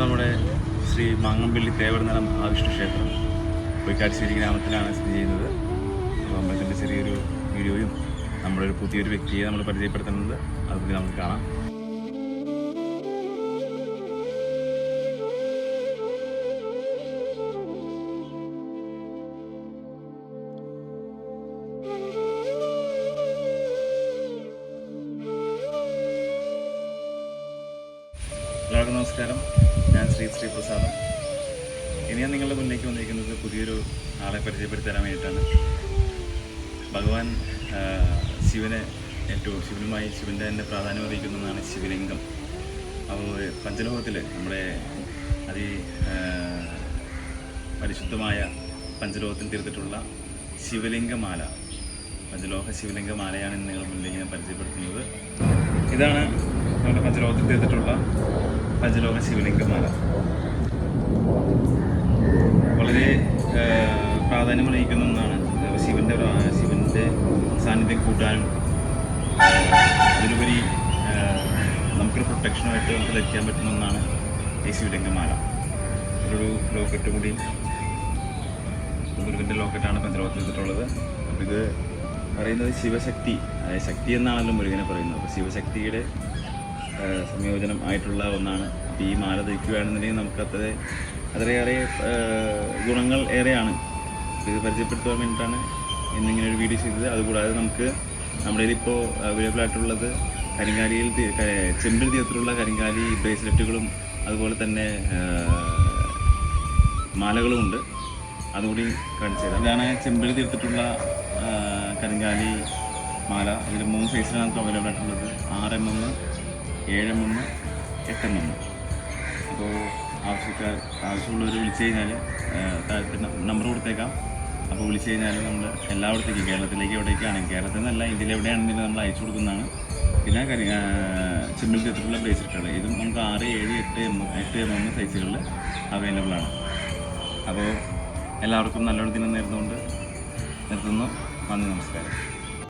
നമ്മുടെ ശ്രീ മാങ്ങമ്പള്ളി തേവർനിലം ആവിഷ്ണു ക്ഷേത്രം. പൊയ്ക്കാട്ടിശ്ശേരി ഗ്രാമത്തിലാണ് സ്ഥിതി ചെയ്യുന്നത്. അമ്പലത്തിന്റെ ചെറിയൊരു വീഡിയോയും നമ്മുടെ ഒരു പുതിയൊരു വ്യക്തിയെ നമ്മൾ പരിചയപ്പെടുത്തുന്നത് അതുപോലെ നമുക്ക് കാണാം. എല്ലാവർക്കും നമസ്കാരം. ഞാൻ ശ്രീ ശ്രീ പ്രസാദ്. ഇനി ഞാൻ നിങ്ങളുടെ മുന്നിലേക്ക് വന്നിരിക്കുന്നത് പുതിയൊരു ആളെ പരിചയപ്പെടുത്തി തരാൻ വേണ്ടിയിട്ടാണ്. ഭഗവാൻ ശിവനെ ഏറ്റവും ശിവനുമായി ശിവന്റെ തന്നെ പ്രാധാന്യം അറിയിക്കുന്നതാണ് ശിവലിംഗം. അപ്പോൾ പഞ്ചലോകത്തിൽ നമ്മുടെ അതി പരിശുദ്ധമായ പഞ്ചലോകത്തിൽ തീർത്തിട്ടുള്ള ശിവലിംഗമാല പഞ്ചലോക ശിവലിംഗമാലയാണ് നിങ്ങളുടെ മുന്നിലേക്ക് ഞാൻ പരിചയപ്പെടുത്തുന്നത്. ഇതാണ് നമ്മുടെ പഞ്ചലോകത്തിൽ തീർത്തിട്ടുള്ള പഞ്ചലോക ശിവലിംഗമാല വളരെ പ്രാധാന്യം അറിയിക്കുന്ന ഒന്നാണ്. ശിവന്റെ ശിവന്റെ സാന്നിധ്യം കൂട്ടാനും അതിലുപരി നമുക്കൊരു പ്രൊട്ടക്ഷനുമായിട്ട് നമുക്ക് ലഭിക്കാൻ പറ്റുന്ന ഒന്നാണ് ഈ ശിവലിംഗമാല ഒരു ലോക്കറ്റ് കൂടി ഗുരുവിന്റെ ലോക്കറ്റാണ് പഞ്ചലോകത്തിൽ എടുത്തിട്ടുള്ളത് അപ്പോൾ ഇത് പറയുന്നത് ശിവശക്തി ശക്തി എന്നാണല്ലോ മുരുകനെ പറയുന്നത്. അപ്പോൾ ശിവശക്തിയുടെ സംയോജനം ആയിട്ടുള്ള ഒന്നാണ്. അപ്പോൾ ഈ മാല ധരിക്കുകയാണെന്നുണ്ടെങ്കിൽ നമുക്കത് അത്രയേറെ ഗുണങ്ങൾ ഏറെയാണ്. ഇത് പരിചയപ്പെടുത്തുവാൻ വേണ്ടിയിട്ടാണ് ഇന്നിങ്ങനെ ഒരു വീഡിയോ ചെയ്തത്. അതുകൂടാതെ നമുക്ക് നമ്മുടെ ഇപ്പോൾ അവൈലബിൾ ആയിട്ടുള്ളത് കരിങ്കാലിയിൽ ചെമ്പിൽ തീർത്തിട്ടുള്ള കരിങ്കാലി ബ്രേസ്ലെറ്റുകളും അതുപോലെ തന്നെ മാലകളുമുണ്ട് അതുകൂടി കാണിച്ചു തരാം. ഇതാണ് ചെമ്പിൽ തീർത്തിട്ടുള്ള കരിങ്കാലി മാല. ഇതിൽ മൂന്ന് സൈസിലാണ് നമുക്ക് അവൈലബിൾ ആയിട്ടുള്ളത്. ആറ് എം എം ഏഴ് മൂന്ന് എട്ട് മൂന്ന് അപ്പോൾ ആവശ്യക്കാർ ആവശ്യമുള്ളവർ വിളിച്ചു കഴിഞ്ഞാൽ താഴത്തെ നമ്പർ കൊടുത്തേക്കാം. അപ്പോൾ വിളിച്ചു കഴിഞ്ഞാൽ നമ്മൾ എല്ലായിടത്തേക്കും കേരളത്തിലേക്ക് എവിടേക്കാണെങ്കിൽ കേരളത്തിൽ നിന്നല്ല ഇന്ത്യയിൽ എവിടെയാണെങ്കിലും നമ്മൾ അയച്ചു കൊടുക്കുന്നതാണ്. പിന്നെ കരി ചെമ്പിൽ തീർത്തിട്ടുള്ള ബ്രേസ്ലെറ്റുകൾ ഇതും നമുക്ക് ആറ് ഏഴ് എട്ട് എട്ട് മൂന്ന് സൈസുകളിൽ അവൈലബിൾ ആണ്. അപ്പോൾ എല്ലാവർക്കും നല്ലൊരു ദിനം നേരുന്നുകൊണ്ട് നിർത്തുന്നു. നന്ദി നമസ്കാരം.